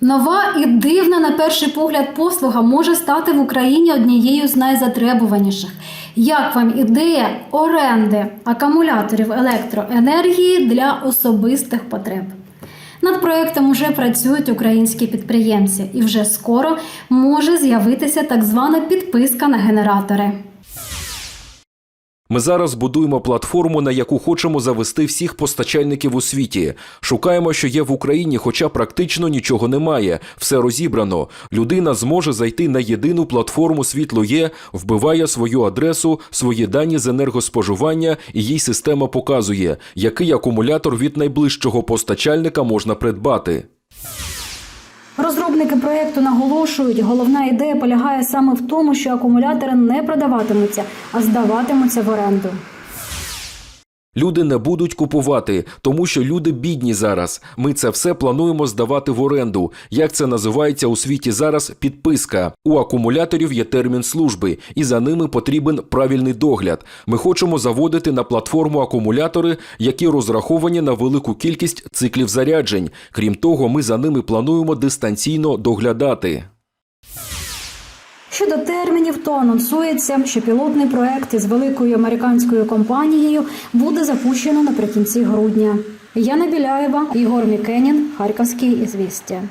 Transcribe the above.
Нова і дивна на перший погляд послуга може стати в Україні однією з найзатребуваніших. Як вам ідея оренди акумуляторів електроенергії для особистих потреб? Над проектом уже працюють українські підприємці, і вже скоро може з'явитися так звана підписка на генератори. Ми зараз будуємо платформу, на яку хочемо завести всіх постачальників у світі. Шукаємо, що є в Україні, хоча практично нічого немає. Все розібрано. Людина зможе зайти на єдину платформу світло є, вбиває свою адресу, свої дані з енергоспоживання, і їй система показує, який акумулятор від найближчого постачальника можна придбати. Розробники проекту наголошують, головна ідея полягає саме в тому, що акумулятори не продаватимуться, а здаватимуться в оренду. Люди не будуть купувати, тому що люди бідні зараз. Ми це все плануємо здавати в оренду. Як це називається у світі зараз? Підписка. У акумуляторів є термін служби, і за ними потрібен правильний догляд. Ми хочемо заводити на платформу акумулятори, які розраховані на велику кількість циклів заряджень. Крім того, ми за ними плануємо дистанційно доглядати. Щодо термінів, то анонсується, що пілотний проект із великою американською компанією буде запущено наприкінці грудня. Яна Біляєва, Ігор Мікенін, Харківський ізвістя.